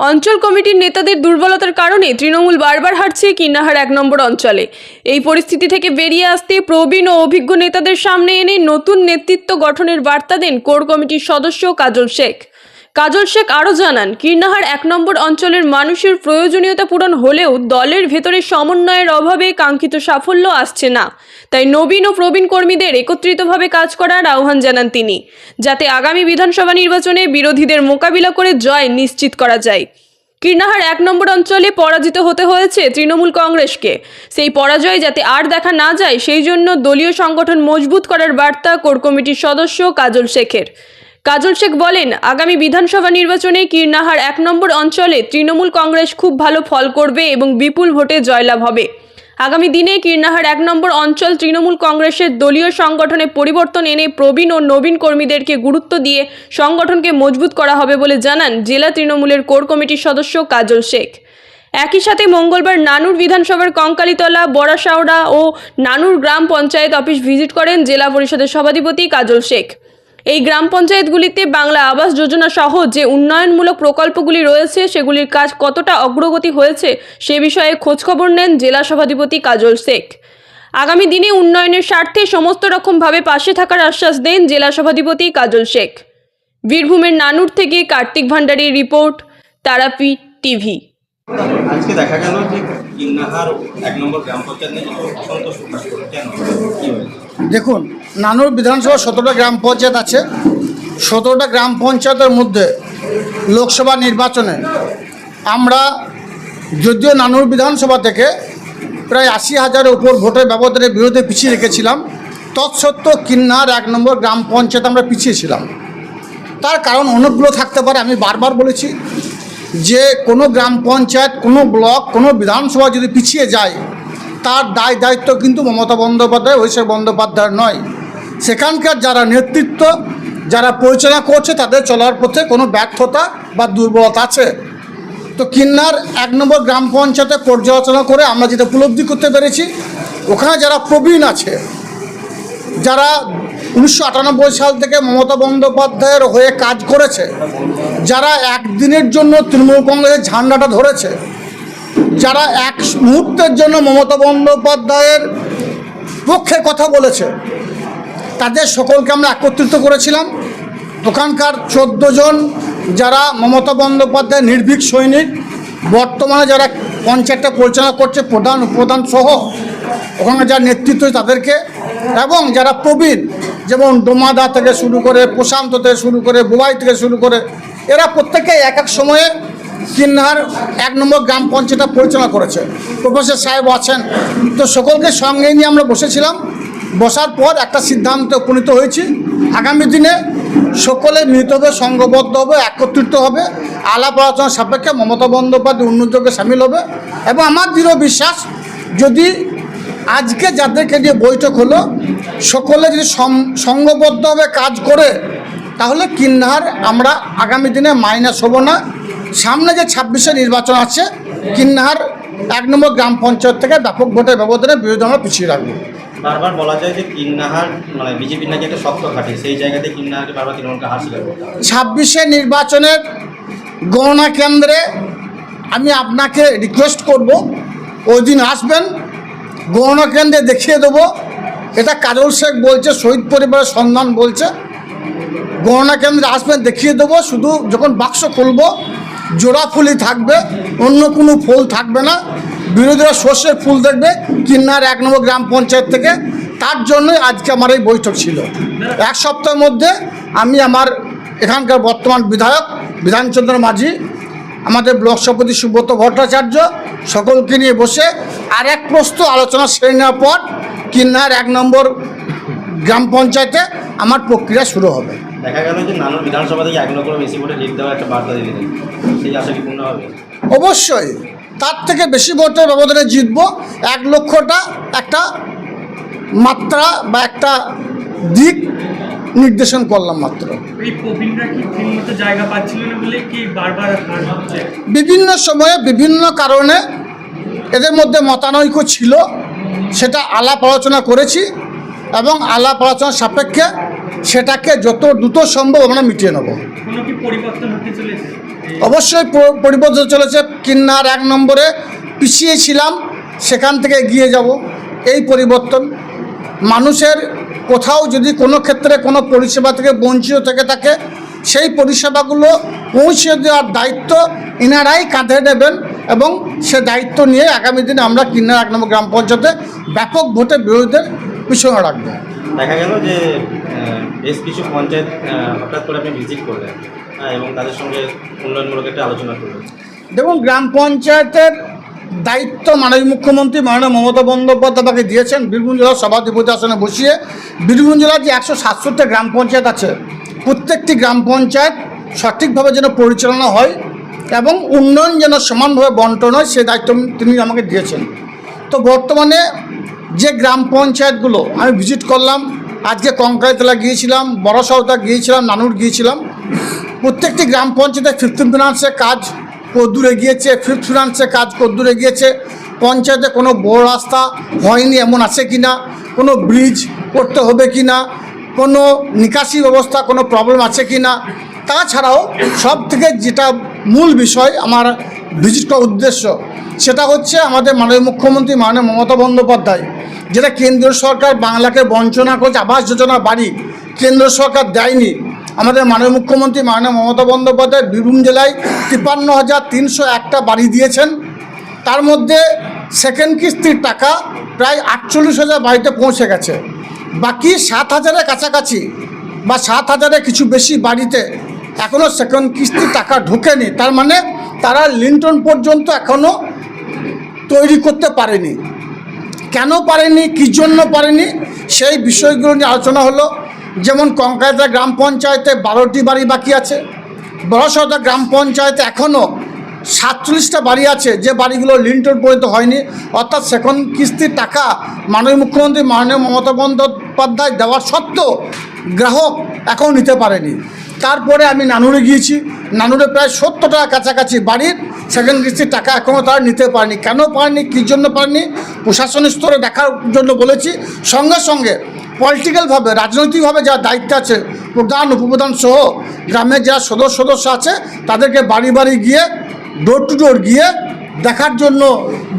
অঞ্চল কমিটির নেতাদের দুর্বলতার কারণে তৃণমূল বারবার হারছে কিন্নাহার এক নম্বর অঞ্চলে। এই পরিস্থিতি থেকে বেরিয়ে আসতে প্রবীণ ও অভিজ্ঞ নেতাদের সামনে এনে নতুন নেতৃত্ব গঠনের বার্তা দেন কোর কমিটির সদস্য কাজল শেখ। কাজল শেখ আরও জানান কীর্ণাহার এক নম্বর অঞ্চলের মানুষের প্রয়োজনীয়তা পূরণ হলেও দলের ভেতরে সমন্বয়ের অভাবে কাঙ্ক্ষিত সাফল্য আসছে না। তাই নবীন ও প্রবীণ কর্মীদের একত্রিতভাবে কাজ করার আহ্বান জানান তিনি, যাতে আগামী বিধানসভা নির্বাচনে বিরোধীদের মোকাবিলা করে জয় নিশ্চিত করা যায়। কীর্ণাহার এক নম্বর অঞ্চলে পরাজিত হতে হয়েছে তৃণমূল কংগ্রেসকে। সেই পরাজয় যাতে আর দেখা না যায়, সেই জন্য দলীয় সংগঠন মজবুত করার বার্তা কোর কমিটির সদস্য কাজল শেখের। কাজল শেখ বলেন, আগামী বিধানসভা নির্বাচনে কীর্ণাহার এক নম্বর অঞ্চলে তৃণমূল কংগ্রেস খুব ভালো ফল করবে এবং বিপুল ভোটে জয়লাভ হবে। আগামী দিনে কীর্ণাহার এক নম্বর অঞ্চল তৃণমূল কংগ্রেসের দলীয় সংগঠনে পরিবর্তন এনে প্রবীণ ও নবীন কর্মীদেরকে গুরুত্ব দিয়ে সংগঠনকে মজবুত করা হবে বলে জানান জেলা তৃণমূলের কোর কমিটির সদস্য কাজল শেখ। একই সাথে মঙ্গলবার নানুর বিধানসভার কঙ্কালীতলা বড়াশাওড়া ও নানুর গ্রাম পঞ্চায়েত অফিস ভিজিট করেন জেলা পরিষদের সভাধিপতি কাজল শেখ। এই গ্রাম পঞ্চায়েতগুলিতে বাংলা আবাস যোজনা সহ যে উন্নয়নমূলক প্রকল্পগুলি রয়েছে, সেগুলির কাজ কতটা অগ্রগতি হয়েছে, সে বিষয়ে খোঁজখবর নেন জেলা সভাধিপতি কাজল শেখ। আগামী দিনে উন্নয়নের স্বার্থে সমস্ত রকমভাবে পাশে থাকার আশ্বাস দেন জেলা সভাধিপতি কাজল শেখ। বীরভূমের নানুর থেকে কার্তিক ভান্ডারীর রিপোর্ট তারাপি টিভি। আজকে দেখা গেল যে এক নম্বর গ্রাম পঞ্চায়েত দেখুন, নানুর বিধানসভা সতেরোটা গ্রাম পঞ্চায়েত আছে। সতেরোটা গ্রাম পঞ্চায়েতের মধ্যে লোকসভা নির্বাচনে আমরা যদিও নানুর বিধানসভা থেকে প্রায় আশি হাজারের উপর ভোটের ব্যবধানের বিরুদ্ধে পিছিয়ে রেখেছিলাম, তৎসত্ত্বেও কিন্নার এক নম্বর গ্রাম পঞ্চায়েত আমরা পিছিয়েছিলাম। তার কারণ অনেকগুলো থাকতে পারে, আমি বারবার বলেছি। যে কোনো গ্রাম পঞ্চায়েত, কোনো ব্লক, কোনো বিধানসভা যদি পিছিয়ে যায়, তার দায় দায়িত্ব কিন্তু মমতা বন্দ্যোপাধ্যায়, অভিষেক বন্দ্যোপাধ্যায়ের নয়। সেখানকার যারা নেতৃত্ব, যারা পরিচালনা করছে, তাদের চলার পথে কোনো ব্যর্থতা বা দুর্বলতা আছে। তো কিন্নার এক নম্বর গ্রাম পঞ্চায়েতে পর্যালোচনা করে আমরা যেটা উপলব্ধি করতে পেরেছি, ওখানে যারা প্রবীণ আছে, যারা উনিশশো আটানব্বই সাল থেকে মমতা বন্দ্যোপাধ্যায়ের হয়ে কাজ করেছে যারা একদিনের জন্য তৃণমূল কংগ্রেসের ঝান্ডাটা ধরেছে, যারা এক মুহূর্তের জন্য মমতা বন্দ্যোপাধ্যায়ের পক্ষে কথা বলেছে, তাদের সকলকে আমরা একত্রিত করেছিলাম। ওখানকার চোদ্দ জন যারা মমতা বন্দ্যোপাধ্যায় নির্ভীক সৈনিক, বর্তমানে যারা পঞ্চায়েতটা পরিচালনা করছে, প্রধান, উপপ্রধান সহ, ওখানে যারা নেতৃত্ব তাদেরকে এবং যারা প্রবীণ, যেমন ডোমাদা থেকে শুরু করে, প্রশান্ত থেকে শুরু করে, বুবাই থেকে শুরু করে এরা প্রত্যেকে এক এক সময়ে কিন্নার এক নম্বর গ্রাম পঞ্চায়েতটা পরিচালনা করেছে। প্রফেসর সাহেব আছেন। তো সকলকে সঙ্গে নিয়ে আমরা বসেছিলাম। বসার পর একটা সিদ্ধান্তে উপনীত হয়েছি। আগামী দিনে সকলে মিলিতভাবে সংঘবদ্ধ হবে, একত্রিত হবে। আলাপ আলোচনা সাপেক্ষে মমতা বন্দ্যোপাধ্যায় উন্নযোগে সামিল হবে। এবং আমার দৃঢ় বিশ্বাস, যদি আজকে যাদেরকে নিয়ে বৈঠক হলো, সকলে যদি সংঘবদ্ধভাবে কাজ করে তাহলে কিন্নার আমরা আগামী দিনে মাইনাস হব না। সামনে যে ছাব্বিশে নির্বাচন আছে কিন্নার এক নম্বর গ্রাম পঞ্চায়েত থেকে ব্যাপক ভোটের ব্যবধানে বিরোধী আমরা পিছিয়ে রাখব। বারবার বলা যায় যে কিন্নাহার মানে বিজেপি নাকি একটা শক্ত ঘাঁটি সেই জায়গাতে কিন্নাহারকে বারবার তৃণমূলকে হার স্বীকার করতে ছাব্বিশে নির্বাচনের গণনা কেন্দ্রে আমি আপনাকে রিকোয়েস্ট করব ওই দিন আসবেন গণনা কেন্দ্রে দেখিয়ে দেবো। এটা কাজল শেখ বলছে শহীদ পরিবারের সন্ধান বলছে। গণনা কেন্দ্রে আসবেন, দেখিয়ে দেবো। শুধু যখন বাক্স খুলবো, জোড়া ফুলই থাকবে, অন্য কোনো ফুল থাকবে না। বিরোধীরা সর্ষের ফুল দেখবে, কিন্নার এক নম্বর গ্রাম পঞ্চায়েত থেকে। তার জন্যই আজকে আমার এই বৈঠক ছিল। এক সপ্তাহের মধ্যে আমি আমার এখানকার বর্তমান বিধায়ক, বিধানচন্দ্র মাঝি, আমাদের ব্লক সভাপতি সুব্রত ভট্টাচার্য সকলকে নিয়ে বসে আর এক প্রস্ত আলোচনা সেরে নেওয়ার পর কিন্নার এক নম্বর গ্রাম পঞ্চায়েতে আমার প্রক্রিয়া শুরু হবে। দেখা গেল যে নানুর বিধানসভা থেকে এক লক্ষ বেশি ভোটে লিড একটা বার্তা দিলেন। সেই আশা কি পূর্ণ হবে? অবশ্যই। তার থেকে বেশি ভোটের ব্যবধানে জিতবো এক লক্ষটা একটা মাত্রা বা একটা দিক নির্দেশন করলাম মাত্র। এই প্রবীণরা কি ঠিকমতো জায়গা পাচ্ছিল না বলে কি বারবার হার হচ্ছে বিভিন্ন সময়ে বিভিন্ন কারণে এদের মধ্যে মতানৈক্য ছিল সেটা আলাপ আলোচনা করেছি এবং আলাপ আলোচনা সাপেক্ষে সেটাকে যত দ্রুত সম্ভব আমরা মিটিয়ে নেব। অবশ্যই পরিবর্তন চলেছে। কিন্নার এক নম্বরে পিছিয়ে ছিলাম সেখান থেকে এগিয়ে যাব। এই পরিবর্তন মানুষের কোথাও যদি কোনো ক্ষেত্রে কোনো পরিষেবা থেকে বঞ্চিত থেকে থাকে সেই পরিষেবাগুলো পৌঁছে দেওয়ার দায়িত্ব ইনারাই কাঁধে নেবেন এবং সে দায়িত্ব নিয়ে আগামী দিনে আমরা কিন্নার এক নম্বর গ্রাম পঞ্চায়েতে ব্যাপক ভোটে বিরোধীদের পিছনে রাখব। দেখা গেল যে বেশ কিছু পঞ্চায়েত হঠাৎ করে আপনি ভিজিট করলেন এবং তাদের সঙ্গে উন্নয়নমূলক একটা আলোচনা করলেন। দেখুন, গ্রাম পঞ্চায়েতের দায়িত্ব মাননীয় মুখ্যমন্ত্রী মাননীয় মমতা বন্দ্যোপাধ্যায় তাকে দিয়েছেন। বীরভূম জেলার সভাধিপতি আসনে বসিয়ে বীরভূম জেলার যে একশো সাতষট্টি গ্রাম পঞ্চায়েত আছে, প্রত্যেকটি গ্রাম পঞ্চায়েত সঠিকভাবে যেন পরিচালনা হয় এবং উন্নয়ন যেন সমানভাবে বন্টন হয়, সে দায়িত্ব তিনি আমাকে দিয়েছেন। তো বর্তমানে যে গ্রাম পঞ্চায়েতগুলো আমি ভিজিট করলাম, আজকে কঙ্কাইতলা গিয়েছিলাম বড়সাউতা গিয়েছিলাম, নানুর গিয়েছিলাম। প্রত্যেকটি গ্রাম পঞ্চায়েতে ফিফথ ফিনান্সের কাজ কদ্দূরে গিয়েছে ফিফথ ফিনান্সের কাজ কদ্দূরে গিয়েছে পঞ্চায়েতে কোনো বড় রাস্তা হয়নি, এমন আছে কি না কোনো ব্রিজ করতে হবে কি না কোনো নিকাশি ব্যবস্থা, কোনো প্রবলেম আছে কি না তাছাড়াও সব থেকে যেটা মূল বিষয়, আমার ভিজিট করার উদ্দেশ্য সেটা হচ্ছে আমাদের মাননীয় মুখ্যমন্ত্রী মাননীয় মমতা বন্দ্যোপাধ্যায়, যেটা কেন্দ্রীয় সরকার বাংলাকে বঞ্চনা করছে, আবাস যোজনা বাড়ি কেন্দ্র সরকার দেয়নি। আমাদের মাননীয় মুখ্যমন্ত্রী মাননীয় মমতা বন্দ্যোপাধ্যায় বীরভূম জেলায় তিপ্পান্ন হাজার তিনশো একটা বাড়ি দিয়েছেন। তার মধ্যে সেকেন্ড কিস্তির টাকা প্রায় আটচল্লিশ হাজার বাড়িতে পৌঁছে গেছে। বাকি সাত হাজারের কাছাকাছি বা সাত হাজারের কিছু বেশি বাড়িতে এখনও সেকেন্ড কিস্তির টাকা ঢোকেনি। তার মানে তারা লিন্টন পর্যন্ত এখনও তৈরি করতে পারেনি। কেন পারেনি? কী জন্য পারেনি? সেই বিষয়গুলো নিয়ে আলোচনা হলো। যেমন কঙ্কায়তা গ্রাম পঞ্চায়েতে বারোটি বাড়ি বাকি আছে। বড়সড়া গ্রাম পঞ্চায়েতে এখনও সাতচল্লিশটা বাড়ি আছে। যে বাড়িগুলো লিন্টন পর্যন্ত হয়নি। অর্থাৎ সেকেন্ড কিস্তির টাকা মাননীয় মুখ্যমন্ত্রী, মাননীয় মমতা বন্দ্যোপাধ্যায় দেওয়া সত্ত্বেও গ্রাহক এখন নিতে পারেনি। তারপরে আমি নানুরে গিয়েছি। নানুরে প্রায় সত্তর টাকা কাছাকাছি বাড়ির। সেকেন্ড কিস্তির টাকা এখনও তারা নিতে পারেনি। কেন পারেনি? কী জন্য পারেনি? প্রশাসনিক স্তরে দেখার জন্য বলেছি। সঙ্গে সঙ্গে পলিটিক্যালভাবে রাজনৈতিকভাবে যা দায়িত্ব আছে, প্রধান, উপপ্রধান সহ গ্রামের যারা সদস্য সদস্য আছে, তাদেরকে বাড়ি বাড়ি গিয়ে ডোর টু ডোর গিয়ে দেখার জন্য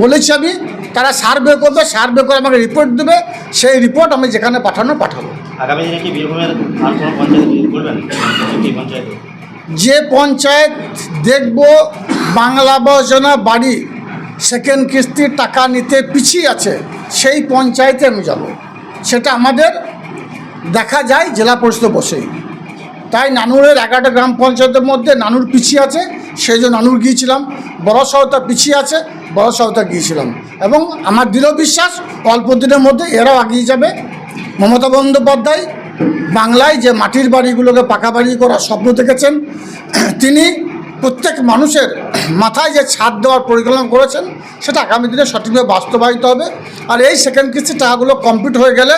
বলেছি আমি। তারা সার্ভে করবে সার্ভে করে আমাকে রিপোর্ট দেবে সেই রিপোর্ট আমি যেখানে পাঠানো পাঠাবো। আগামী দিনে কি বীরভূমের আর কোনো পঞ্চায়েত করবেন? কি যে পঞ্চায়েত দেখব বাংলা যোজনা বাড়ি সেকেন্ড কিস্তির টাকা নিতে পিছিয়ে আছে সেই পঞ্চায়েতে আমি যাব। সেটা আমাদের দেখা যায় জেলা পরিষদ বসেই তাই নানুরের এগারোটা গ্রাম পঞ্চায়েতের মধ্যে নানুর পিছিয়ে আছে সেই জন্য নানুর গিয়েছিলাম। বড় শহরটা পিছিয়ে আছে বড় শহরটা গিয়েছিলাম। এবং আমার দৃঢ় বিশ্বাস অল্প দিনের মধ্যে এরাও এগিয়ে যাবে। মমতা বন্দ্যোপাধ্যায় বাংলায় যে মাটির বাড়িগুলোকে পাকা বাড়ি করার স্বপ্ন দেখেছেন, তিনি প্রত্যেক মানুষের মাথায় যে ছাদ দেওয়ার পরিকল্পনা করেছেন, সেটা আগামী দিনে সঠিকভাবে বাস্তবায়িত হবে। আর এই সেকেন্ড কিস্তির টাকাগুলো কমপ্লিট হয়ে গেলে